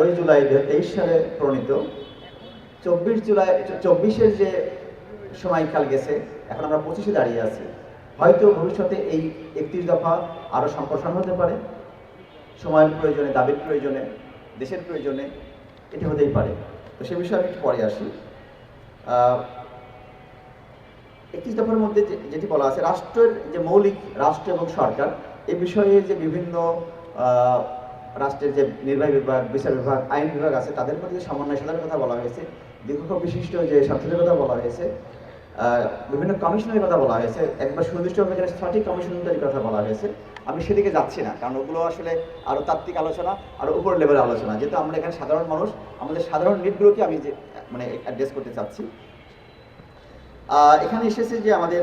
তেরোই জুলাই দু তেইশ সালে প্রণীত। চব্বিশ জুলাই, চব্বিশের যে সময়কাল গেছে, এখন আমরা পঁচিশে দাঁড়িয়ে আছি। হয়তো ভবিষ্যতে এই একত্রিশ দফা আরও সম্প্রসারণ হতে পারে। সময়ের প্রয়োজনে, দাবির প্রয়োজনে, দেশের প্রয়োজনে এটি হতেই পারে। তো সে বিষয়ে আমি একটু পরে আসি। একত্রিশ দফার মধ্যে যেটি বলা আছে, রাষ্ট্রের যে মৌলিক, রাষ্ট্র এবং সরকার, এ বিষয়ে যে বিভিন্ন রাষ্ট্রের যে নির্বাহী বিভাগ, বিচার বিভাগ, আইন বিভাগ আছে, তাদের প্রতি যে সমন্বয় সাধনের কথা বলা হয়েছে। দীর্ঘ বিশিষ্ট যে স্বার্থের কথা বলা হয়েছে বিভিন্ন কমিশনের কথা বলা হয়েছে, একবার সুনির্দিষ্টভাবে এখানে ছয়টি কমিশনারের কথা বলা হয়েছে, আমি সেদিকে যাচ্ছি না, কারণ ওগুলো আসলে আরও তাত্ত্বিক আলোচনা আরও উপর লেভেলের আলোচনা। যেহেতু আমরা এখানে সাধারণ মানুষ, আমাদের সাধারণ নিটগুলোকে আমি যে মানে অ্যাড্রেস করতে চাচ্ছি। এখানে এসেছে যে আমাদের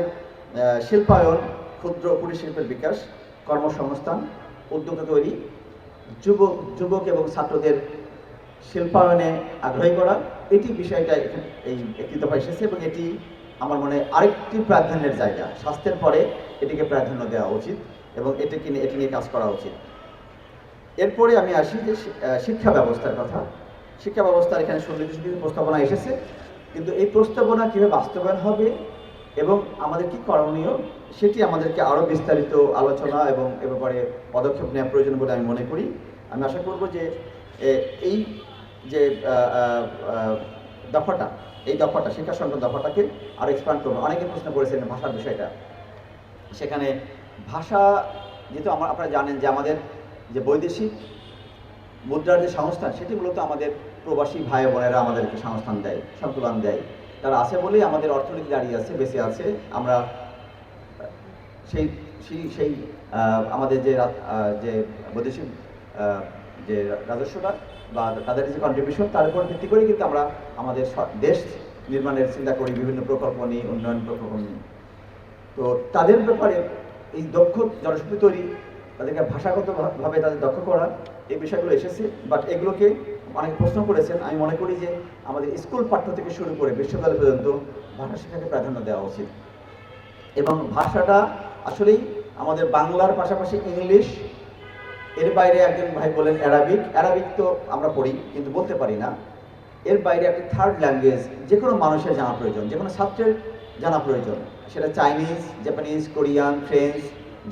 শিল্পায়ন, ক্ষুদ্র কুটির শিল্পের বিকাশ, কর্মসংস্থান, উদ্যোক্তা তৈরি যুবক যুবক এবং ছাত্রদের শিল্পায়নে আগ্রহী করা। এটি বিষয়টা এই একটি দফা এসেছে এবং এটি আমার মনে হয় আরেকটি প্রাধান্যের জায়গা। স্বাস্থ্যের পরে এটিকে প্রাধান্য দেওয়া উচিত এবং এটিকে নিয়ে, এটি নিয়ে কাজ করা উচিত। এরপরে আমি আসি যে শিক্ষা ব্যবস্থার কথা। শিক্ষা ব্যবস্থার এখানে সুনির্দিষ্ট কিছু প্রস্তাবনা এসেছে। কিন্তু এই প্রস্তাবনা কীভাবে বাস্তবায়ন হবে এবং আমাদের কি করণীয় সেটি আমাদেরকে আরও বিস্তারিত আলোচনা এবং এ ব্যাপারে পদক্ষেপ নেওয়া প্রয়োজন বলে আমি মনে করি। আমি আশা করব যে এই যে দফাটা, এই দফাটা, শিক্ষা সংক্রান্ত দফাটাকে আরও এক্সপ্যান্ড করব। অনেকে প্রশ্ন করেছেন ভাষার বিষয়টা। সেখানে ভাষা, যেহেতু আমরা আপনারা জানেন যে আমাদের যে বৈদেশিক মুদ্রার যে সংস্থান, সেটি মূলত আমাদের প্রবাসী ভাই বোনেরা আমাদেরকে সংস্থান দেয় সন্তুলন দেয়। তারা আছে বলেই আমাদের অর্থনীতি দাঁড়িয়ে আছে, বেঁচে আছে। আমরা সেই সেই সেই আমাদের যে যে বৈদেশিক যে রাজস্বটা বা তাদের যে কন্ট্রিবিউশন তার উপর ভিত্তি করে কিন্তু আমরা আমাদের দেশ নির্মাণের চিন্তা করি, বিভিন্ন প্রকল্প নিয়ে উন্নয়ন প্রকল্প নিয়ে তো তাদের ব্যাপারে এই দক্ষ জনশক্তি তৈরি, তাদেরকে ভাষাগতভাবে তাদের দক্ষ করা, এই বিষয়গুলো এসেছে। বাট এগুলোকে অনেক প্রশ্ন করেছেন। আমি মনে করি যে আমাদের স্কুল পাঠ্য থেকে শুরু করে বিশ্ববিদ্যালয় পর্যন্ত ভাষা শিক্ষাকে প্রাধান্য দেওয়া উচিত। এবং ভাষাটা আসলেই আমাদের বাংলার পাশাপাশি ইংলিশ, এর বাইরে একজন ভাই বলেন অ্যারাবিক। অ্যারাবিক তো আমরা পড়ি, কিন্তু বলতে পারি না। এর বাইরে একটি থার্ড ল্যাঙ্গুয়েজ যে কোনো মানুষের জানা প্রয়োজন যে কোনো ছাত্রের জানা প্রয়োজন। সেটা Chinese Japanese Korean French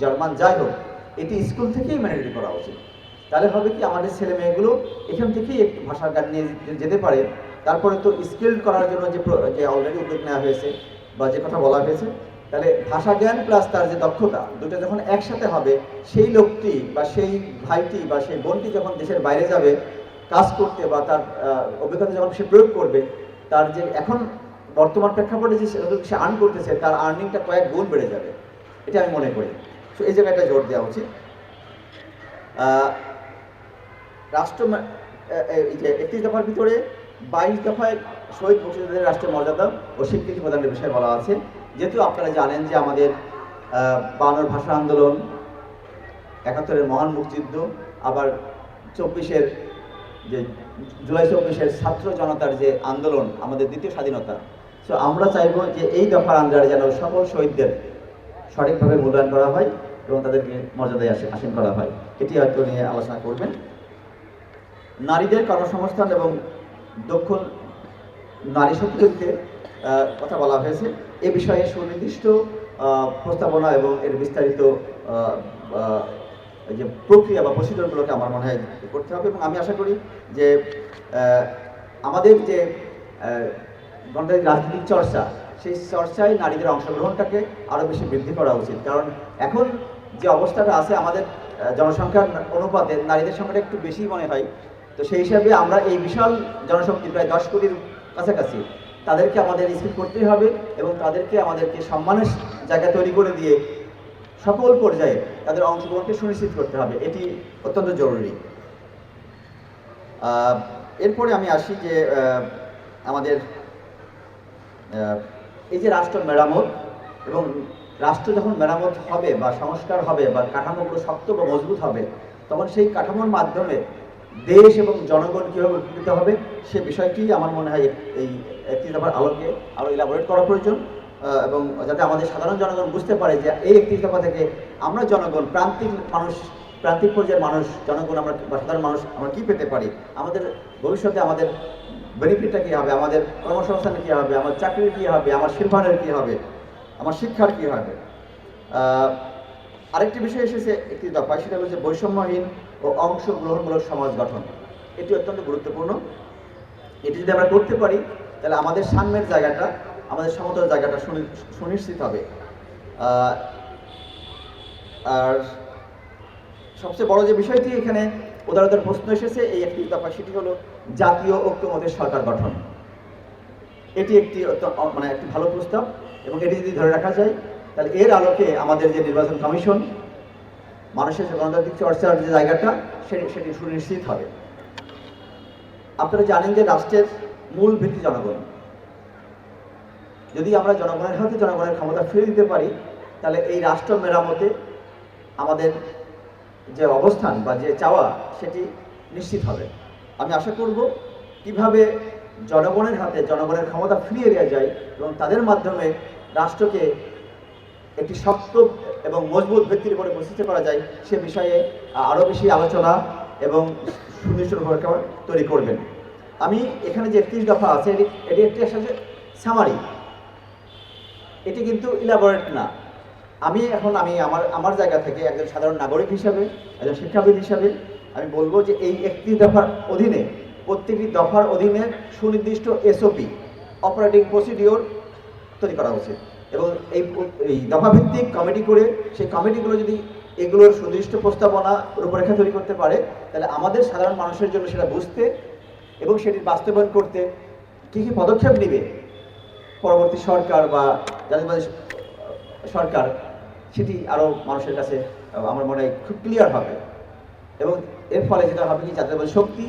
German যাই হোক, এটি স্কুল থেকেই ম্যান্ডেটরি করা উচিত। তাহলে হবে কি আমাদের ছেলে মেয়েগুলো এখান থেকেই একটু ভাষার জ্ঞান নিয়ে যেতে পারে। তারপরে তো স্কিল্ড করার জন্য যে যে অলরেডি উদ্যোগ নেওয়া হয়েছে বা যে কথা বলা হয়েছে, তাহলে ভাষা জ্ঞান প্লাস তার যে দক্ষতা, দুটো যখন একসাথে হবে, সেই লোকটি বা সেই ভাইটি বা সেই বোনটি যখন দেশের বাইরে যাবে, কাজ করতে বা তার অভিজ্ঞতা যখন সে প্রয়োগ করবে, তার যে এখন বর্তমান প্রেক্ষাপটে যে সে- সে আর্ন করতেছে, তার আর্নিংটা কয়েক গুণ বেড়ে যাবে। এটা আমি মনে করি। তো এই জায়গাটা জোর দেওয়া উচিত। রাষ্ট্র একত্রিশ দফার ভিতরে বাইশ দফায় শহীদ মুক্তিযোদ্ধাদের রাষ্ট্রের মর্যাদা ও স্বীকৃতি প্রদানের বিষয়ে বলা আছে। যেহেতু আপনারা জানেন যে আমাদের বানর ভাষা আন্দোলন, একাত্তরের মহান মুক্তিযুদ্ধ, আবার চব্বিশের যে জুলাই চব্বিশের ছাত্র জনতার যে আন্দোলন, আমাদের দ্বিতীয় স্বাধীনতা। সো আমরা চাইব যে এই দফার আন্ডারে যেন সকল শহীদদের সঠিকভাবে মূল্যায়ন করা হয় এবং তাদেরকে মর্যাদায় আসে আসীন করা হয়। এটি হয়তো নিয়ে আলোচনা করবেন। নারীদের কর্মসংস্থান এবং দক্ষ নারী শক্তিকে কথা বলা হয়েছে। এ বিষয়ে সুনির্দিষ্ট প্রস্তাবনা এবং এর বিস্তারিত যে প্রক্রিয়া বা প্রসিডিওরগুলোকে আমার মনে হয় করতে হবে এবং আমি আশা করি যে আমাদের যে গণতান্ত্রিক রাজনীতির চর্চা, সেই চর্চায় নারীদের অংশগ্রহণটাকে আরও বেশি বৃদ্ধি করা উচিত। কারণ এখন যে অবস্থাটা আছে, আমাদের জনসংখ্যার অনুপাতে নারীদের সংখ্যাটা একটু বেশি মনে হয়। তো সেই হিসাবে আমরা এই বিশাল জনশক্তি প্রায় দশ কোটির কাছাকাছি তাদেরকে আমাদের রিসিভ করতেই হবে এবং তাদেরকে আমাদেরকে সম্মানের জায়গা তৈরি করে দিয়ে সকল পর্যায়ে তাদের অংশগ্রহণকে সুনিশ্চিত করতে হবে। এটি অত্যন্ত জরুরি। এরপরে আমি আসি যে আমাদের এই যে রাষ্ট্র মেরামত এবং রাষ্ট্র যখন মেরামত হবে বা সংস্কার হবে বা কাঠামোগুলো শক্ত বা মজবুত হবে, তখন সেই কাঠামোর মাধ্যমে দেশ এবং জনগণ কীভাবে উপকৃত হবে, সে বিষয়টি আমার মনে হয় এই একটি দফার আলোকে আরও ইলাবোরেট করা প্রয়োজন। এবং যাতে আমাদের সাধারণ জনগণ বুঝতে পারে যে এই একটি দফা থেকে আমরা জনগণ, প্রান্তিক মানুষ, প্রান্তিক পর্যায়ের মানুষ, জনগণ আমরা সাধারণ মানুষ আমরা কী পেতে পারি? আমাদের ভবিষ্যতে আমাদের বেনিফিটটা কী হবে? আমাদের কর্মসংস্থানের কী হবে? আমার চাকরির কী হবে? আমার শিল্পায়নের কী হবে? আমার শিক্ষার কী হবে? আরেকটি বিষয় এসেছে একটি দফা সেটা হচ্ছে বৈষম্যহীন ও অংশগ্রহণমূলক সমাজ গঠন। এটি অত্যন্ত গুরুত্বপূর্ণ। এটি যদি আমরা করতে পারি, তাহলে আমাদের সাম্যের জায়গাটা, আমাদের সমতল জায়গাটা সুনিশ্চিত হবে। আর সবচেয়ে বড় যে বিষয়টি এখানে উদারতার প্রশ্ন এসেছে, এই একটি দফা, সেটি হলো জাতীয় ঐক্যমতের সরকার গঠন। এটি একটি মানে একটি ভালো প্রস্তাব, এবং এটি যদি ধরে রাখা যায়, তাহলে এর আলোকে আমাদের যে নির্বাচন কমিশন মানুষের গণতান্ত্রিক চর্চার যে জায়গাটা, সেটি সেটি সুনিশ্চিত হবে। আপনারা জানেন যে রাষ্ট্রের মূল ভিত্তি জনগণ। যদি আমরা জনগণের হাতে জনগণের ক্ষমতা ফিরে দিতে পারি, তাহলে এই রাষ্ট্র মেরামতে আমাদের যে অবস্থান বা যে চাওয়া, সেটি নিশ্চিত হবে। আমি আশা করব কীভাবে জনগণের হাতে জনগণের ক্ষমতা ফিরিয়ে দেওয়া যায় এবং তাদের মাধ্যমে রাষ্ট্রকে একটি শক্ত এবং মজবুত ভিত্তির উপরে প্রতিষ্ঠিত করা যায়, সে বিষয়ে আরও বেশি আলোচনা এবং সুনিশ্চিত রূপরেখা তৈরি করবেন। আমি এখানে যে একত্রিশ দফা আছে, এটি এটি একটি আসলে সামারি এটি কিন্তু ইলাবোরেট না। আমি এখন, আমি আমার আমার জায়গা থেকে একজন সাধারণ নাগরিক হিসাবে, একজন শিক্ষাবিদ হিসাবে, আমি বলব যে এই একটি দফার অধীনে, প্রত্যেকটি দফার অধীনে সুনির্দিষ্ট এসওপি অপারেটিং প্রসিডিওর তৈরি করা উচিত এবং এই এই দফাভিত্তিক কমিটি করে সেই কমিটিগুলো যদি এগুলোর সুনির্দিষ্ট প্রস্তাবনা রূপরেখা তৈরি করতে পারে, তাহলে আমাদের সাধারণ মানুষের জন্য সেটা বুঝতে এবং সেটি বাস্তবায়ন করতে কী কী পদক্ষেপ নেবে পরবর্তী সরকার বা জাতীয়বাদী সরকার, সেটি আরও মানুষের কাছে আমার মনে হয় খুব ক্লিয়ার হবে। এবং এর ফলে যেটা হবে কি জাতীয়বাদী শক্তি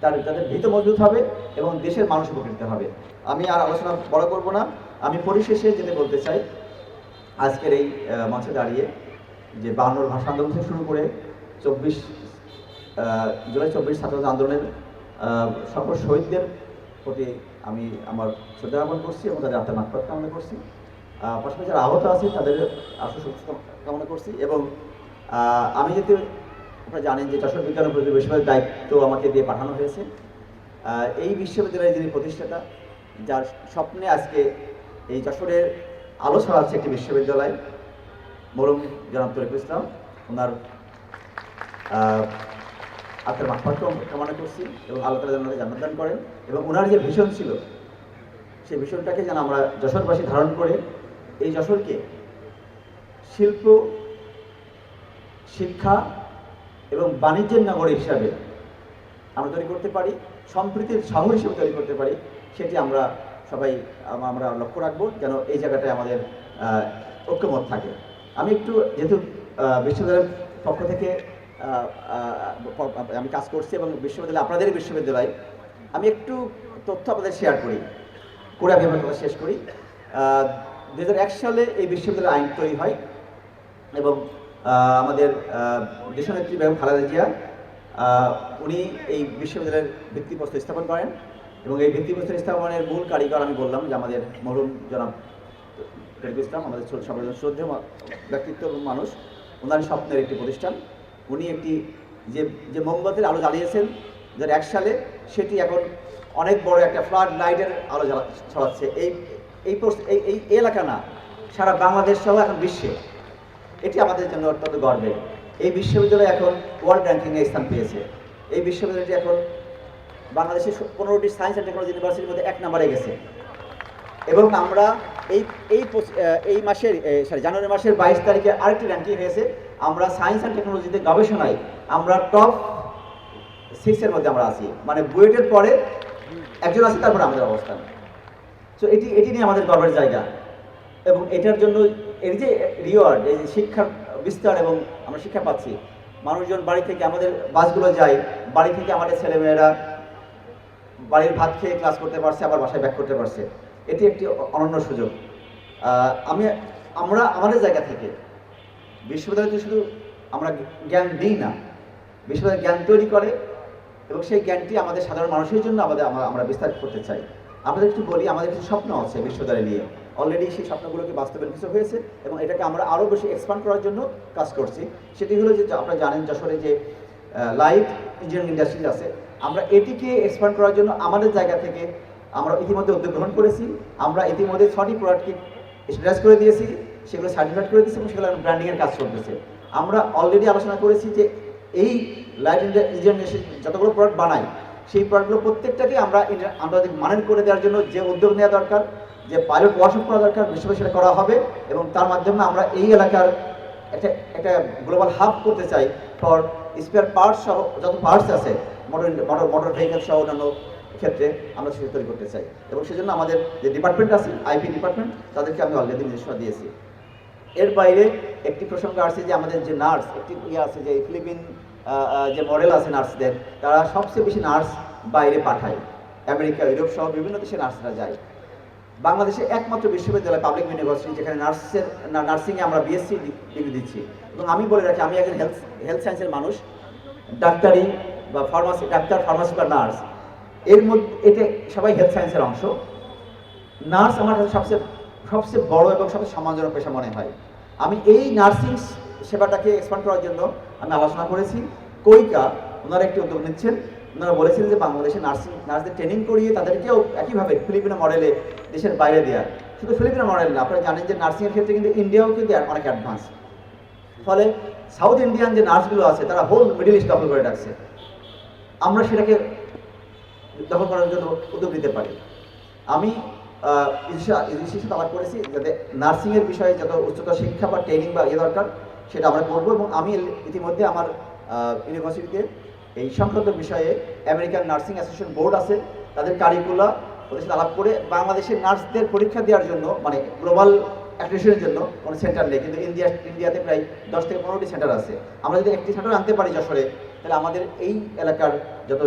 তার, তাদের ভীত মজবুত হবে এবং দেশের মানুষ উপকৃত হবে। আমি আর আলোচনা বড় করব না। আমি পরিশেষে যেটা বলতে চাই, আজকের এই মঞ্চে দাঁড়িয়ে যে বাহান্নর ভাষা আন্দোলন থেকে শুরু করে চব্বিশ জুলাই চব্বিশ ছাত্র আন্দোলনের সকল শহীদদের প্রতি আমি আমার শ্রদ্ধা জ্ঞাপন করছি এবং তাদের আত্মার কামনা করছি। পাশাপাশি যারা আহত আছে, তাদের আশু সুস্থ কামনা করছি এবং আমি যেহেতু আপনারা জানেন যে যশোর বিজ্ঞান প্রযুক্তি বিশ্ববিদ্যালয়ের দায়িত্ব আমাকে দিয়ে পাঠানো হয়েছে এই বিশ্ববিদ্যালয়ের যিনি প্রতিষ্ঠাতা, যার স্বপ্নে আজকে এই যশোরের আলো ছড়াচ্ছে একটি বিশ্ববিদ্যালয়, মরম জনাব তরিকুল ইসলাম। ওনার আত্মার মাফাত কামনা করছি এবং আল্লাহ তালা দান করেন এবং ওনার যে ভিশন ছিল, সেই ভিশনটাকে যেন আমরা যশোরবাসী ধারণ করে এই যশোরকে শিল্প, শিক্ষা এবং বাণিজ্যের নগরী হিসাবে আমরা তৈরি করতে পারি, সম্প্রীতির শহর হিসেবে তৈরি করতে পারি, সেটি আমরা সবাই আমরা লক্ষ্য রাখব যেন এই জায়গাটায় আমাদের ঐক্যমত থাকে। আমি একটু যেহেতু বিশ্ববিদ্যালয়ের পক্ষ থেকে আমি কাজ করছি এবং বিশ্ববিদ্যালয় আপনাদের বিশ্ববিদ্যালয়, আমি একটু তথ্য আপনাদের শেয়ার করি। করে আমি আমার কথা শেষ করি। দু সালে এই বিশ্ববিদ্যালয় আইন তৈরি হয় এবং আমাদের দেশনেত্রী বেগম খালেদা জিয়া উনি এই বিশ্ববিদ্যালয়ের ভিত্তিপ্রস্তর স্থাপন করেন। এবং এই ভিত্তিপ্রস্তর স্থাপনের মূল কারিগর আমি বললাম যে আমাদের মরহুম জনাব ইসলাম, আমাদের শ্র- সবার শ্রদ্ধেয় ব্যক্তিত্ব এবং মানুষ। ওনার স্বপ্নের একটি প্রতিষ্ঠান। উনি একটি যে যে মোমবাতির আলো জ্বালিয়েছেন দু এক সালে, সেটি এখন অনেক বড় একটা ফ্লাড লাইটের আলো জ্বালা ছড়াচ্ছে। এই এই এই এলাকা না, সারা বাংলাদেশ সহ এখন বিশ্বে। এটি আমাদের জন্য অত্যন্ত গর্বের। এই বিশ্ববিদ্যালয় এখন ওয়ার্ল্ড র্যাঙ্কিংয়ে স্থান পেয়েছে। এই বিশ্ববিদ্যালয়টি এখন বাংলাদেশের পনেরোটি সায়েন্স অ্যান্ড টেকনোলজি ইউনিভার্সিটির মধ্যে এক নম্বরে গেছে। এবং আমরা এই এই এই মাসের সরি জানুয়ারি মাসের বাইশ তারিখে আরেকটি র্যাঙ্কিং হয়েছে। আমরা সায়েন্স অ্যান্ড টেকনোলজিতে গবেষণায় আমরা টপ সিক্সের মধ্যে আমরা আছি। মানে বুয়েটের পরে একজন আছে, তারপরে আমাদের অবস্থান। তো এটি এটি নিয়ে আমাদের গর্বের জায়গা। এবং এটার জন্য এর যে রিওয়ার্ড এই যে শিক্ষার বিস্তার এবং আমরা শিক্ষা পাচ্ছি, মানুষজন বাড়ি থেকে আমাদের বাসগুলো যায়, বাড়ি থেকে আমাদের ছেলেমেয়েরা বাড়ির ভাত খেয়ে ক্লাস করতে পারছে, আবার বাসায় ব্যাক করতে পারছে। এটি একটি অনন্য সুযোগ। আমি, আমরা আমাদের জায়গা থেকে বিশ্ববিদ্যালয়তে শুধু আমরা জ্ঞান দিই না, বিশ্ববিদ্যালয় জ্ঞান তৈরি করে এবং সেই জ্ঞানটি আমাদের সাধারণ মানুষের জন্য আমাদের, আমরা বিস্তার করতে চাই। আমাদের একটু বলি, আমাদের কিছু স্বপ্ন আছে বিশ্ববিদ্যালয় নিয়ে। অলরেডি সেই স্বপ্নগুলোকে বাস্তবায়ন কিছু হয়েছে এবং এটাকে আমরা আরও বেশি এক্সপান্ড করার জন্য কাজ করছি। সেটি হলো যে, আপনারা জানেন যশোরে যে লাইট ইঞ্জিনিয়ারিং ইন্ডাস্ট্রি আছে আমরা এটিকে এক্সপান্ড করার জন্য আমাদের জায়গা থেকে আমরা ইতিমধ্যে উদ্যোগ গ্রহণ করেছি। আমরা ইতিমধ্যে ছটি প্রোডাক্টকে স্ট্রেস করে দিয়েছি, সেগুলো সার্টিফাইড করে দিয়েছি এবং সেগুলো ব্র্যান্ডিংয়ের কাজ চলতেছে। আমরা অলরেডি আলোচনা করেছি যে এই লাইট ইঞ্জিনিয়ারিং যতগুলো প্রোডাক্ট বানাই, সেই প্রোডাক্টগুলো প্রত্যেকটাকে আমরা আন্তর্জাতিক মানের করে দেওয়ার জন্য যে উদ্যোগ নেওয়া দরকার, যে পাইলট ওয়ার্কশপ করা দরকার বিশ্বব্যাপী সেটা করা হবে এবং তার মাধ্যমে আমরা এই এলাকার একটা একটা গ্লোবাল হাব করতে চাই। ফর স্পেয়ার পার্টস সহ যত পার্টস আছে মোটর মোটর মোটর ভেহিকেল সহ অন্যান্য ক্ষেত্রে আমরা সেটা তৈরি করতে চাই। এবং সেজন্য আমাদের যে ডিপার্টমেন্ট আছে আইপি ডিপার্টমেন্ট তাদেরকে আমি অলরেডি নির্দেশনা দিয়েছি। এর বাইরে একটি প্রসঙ্গ আসছে যে আমাদের যে নার্স একটি ইয়ে আছে যে ফিলিপিন যে মডেল আছে নার্সদের তারা সবচেয়ে বেশি নার্স বাইরে পাঠায়। আমেরিকা ইউরোপ সহ বিভিন্ন দেশে নার্সরা যায়। বাংলাদেশে একমাত্র বিশ্ববিদ্যালয় পাবলিক ইউনিভার্সিটি যেখানে নার্সের নার্সিংয়ে আমরা বিএসসি ডিগ্রি দিচ্ছি। এবং আমি বলে রাখি, আমি একজন হেলথ হেলথ সায়েন্সের মানুষ। ডাক্তারি বা ফার্মাসি ডাক্তার ফার্মাসি বা নার্স এর মধ্যে এটা সবাই হেলথ সায়েন্সের অংশ। নার্স আমার কাছে সবচেয়ে সবচেয়ে বড় এবং সবচেয়ে সম্মানজনক পেশা মনে হয়। আমি এই নার্সিং সেবাটাকে এক্সপান্ড করার জন্য আমি আলোচনা করেছি। কৈকা, ওনারা একটি উদ্যোগ নিচ্ছেন। ওনারা বলেছিলেন যে বাংলাদেশে নার্সিং নার্সদের ট্রেনিং করিয়ে তাদেরকেও একইভাবে ফিলিপিনো মডেলে দেশের বাইরে দেওয়া শুধু ফিলিপিনো মডেল না, আপনারা জানেন যে নার্সিংয়ের ক্ষেত্রে কিন্তু ইন্ডিয়াও কিন্তু অনেক অ্যাডভান্স ফলে সাউথ ইন্ডিয়ান যে নার্সগুলো আছে, তারা হোল মিডিল ইস্ট দখল করে রাখছে। আমরা সেটাকে দখল করার জন্য উদ্যোগ নিতে পারি। আমি আলাপ করেছি যাতে নার্সিংয়ের বিষয়ে যত উচ্চতর শিক্ষা বা ট্রেনিং বা ইয়ে দরকার, সেটা আমরা করব এবং আমি ইতিমধ্যে আমার ইউনিভার্সিটিতে এই সংক্রান্ত বিষয়ে আমেরিকান নার্সিং অ্যাসোসিয়েশন বোর্ড আছে, তাদের কারিকুলা ওদের সাথে আলাপ করে বাংলাদেশের নার্সদের পরীক্ষা দেওয়ার জন্য মানে গ্লোবাল অ্যাক্রেডিটেশনের জন্য কোনো সেন্টার নেই, কিন্তু ইন্ডিয়া, ইন্ডিয়াতে প্রায় দশ থেকে পনেরোটি সেন্টার আছে। আমরা যদি একটি সেন্টার আনতে পারি যশোরে, তাহলে আমাদের এই এলাকার যত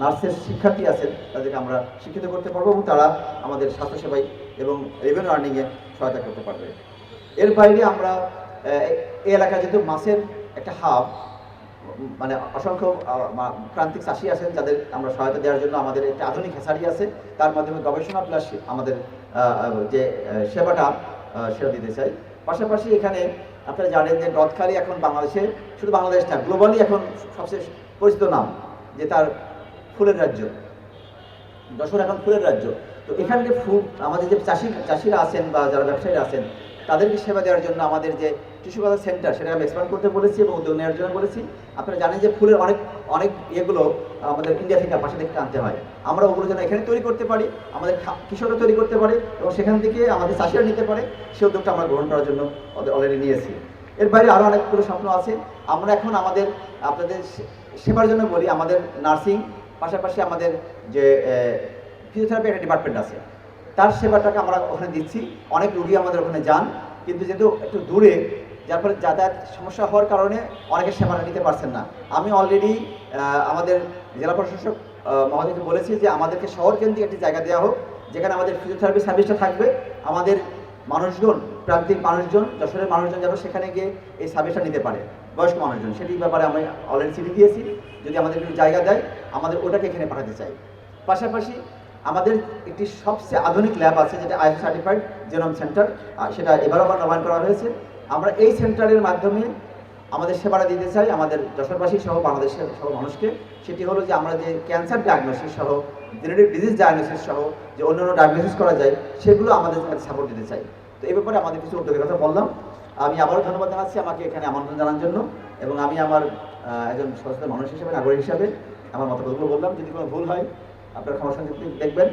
নার্সের শিক্ষার্থী আছেন, তাদেরকে আমরা শিক্ষিত করতে পারব এবং তারা আমাদের স্বাস্থ্যসেবায় এবং রেভিনিউ আর্নিংয়ে সহায়তা করতে পারবে। এর বাইরে আমরা এই এলাকায় যেহেতু মাছের একটা হাব মানে অসংখ্য প্রান্তিক চাষি আছেন, যাদের আমরা সহায়তা দেওয়ার জন্য আমাদের একটা আধুনিক হেসারি আছে। তার মাধ্যমে গবেষণা প্লাস আমাদের যে সেবাটা সেটা দিতে চাই। পাশাপাশি এখানে আপনারা জানেন যে নদখালি এখন বাংলাদেশে শুধু বাংলাদেশ না গ্লোবালি এখন সবচেয়ে পরিচিত নাম, যে তার ফুলের রাজ্য। যশোর এখন ফুলের রাজ্য। তো এখানে ফুল, আমাদের যে চাষি, চাষিরা আছেন বা যারা ব্যবসায়ীরা আছেন, তাদেরকে সেবা দেওয়ার জন্য আমাদের যে টিস্যু বাজার সেন্টার, সেটা আমি এক্সপ্যান্ড করতে বলেছি এবং উদ্যোগ নেওয়ার জন্য বলেছি। আপনারা জানেন যে ফুলের অনেক অনেক ইয়েগুলো আমাদের ইন্ডিয়া থেকে পাশে থেকে আনতে হয়। আমরা ওগুলো যেন এখানে তৈরি করতে পারি, আমাদের কৃষকরা তৈরি করতে পারে এবং সেখান থেকে আমাদের চাষিরা নিতে পারে সেই উদ্যোগটা আমরা গ্রহণ করার জন্য অলরেডি নিয়েছি। এর বাইরে আরও অনেকগুলো স্বপ্ন আছে। আমরা এখন আমাদের, আপনাদের সেবার জন্য বলি আমাদের নার্সিং, পাশাপাশি আমাদের যে ফিজিওথেরাপি একটা ডিপার্টমেন্ট আছে। তার সেবাটাকে আমরা ওখানে দিচ্ছি। অনেক রুগী আমাদের ওখানে যান, কিন্তু যেহেতু একটু দূরে যার ফলে যাতায়াত সমস্যা হওয়ার কারণে অনেকে সেবাটা নিতে পারছেন না। আমি অলরেডি আমাদের জেলা প্রশাসক মহোদয়কে বলেছি যে আমাদেরকে শহর কেন্দ্রিক একটি জায়গা দেওয়া হোক, যেখানে আমাদের ফিজিওথেরাপি সার্ভিসটা থাকবে। আমাদের মানুষজন, প্রান্তিক মানুষজন, যশোরের মানুষজন যেন সেখানে গিয়ে এই সার্ভিসটা নিতে পারে। বয়স্ক মানুষজন, সেটি ব্যাপারে আমি অলরেডি চিঠি দিয়েছি। যদি আমাদের একটু জায়গা দেয়, আমাদের ওটাকে এখানে পাঠাতে চাই। পাশাপাশি আমাদের একটি সবচেয়ে আধুনিক ল্যাব আছে, যেটা আইএস সার্টিফাইড জেনম সেন্টার সেটা এবারও আবার নবায়ন করা হয়েছে। আমরা এই সেন্টারের মাধ্যমে আমাদের সেবাটা দিতে চাই, আমাদের যশোরবাসী সহ বাংলাদেশের সহ মানুষকে। সেটি হলো যে আমরা যে ক্যান্সার ডায়াগনোসিস সহ জেনেটিক ডিজিজ ডায়াগনোসিস সহ যে অন্যান্য ডায়াগনোসিস করা যায়, সেগুলো আমাদের সাপোর্ট দিতে চাই। তো এই ব্যাপারে আমাদের কিছু উদ্যোগের কথা বললাম। আমি আবারও ধন্যবাদ জানাচ্ছি আমাকে এখানে আমন্ত্রণ জানার জন্য এবং আমি আমার একজন সচেতন মানুষ হিসেবে, নাগরিক হিসাবে আমার মতামতগুলো বললাম। যদি কোনো ভুল হয়, আপনারা ক্ষমা দেখবেন।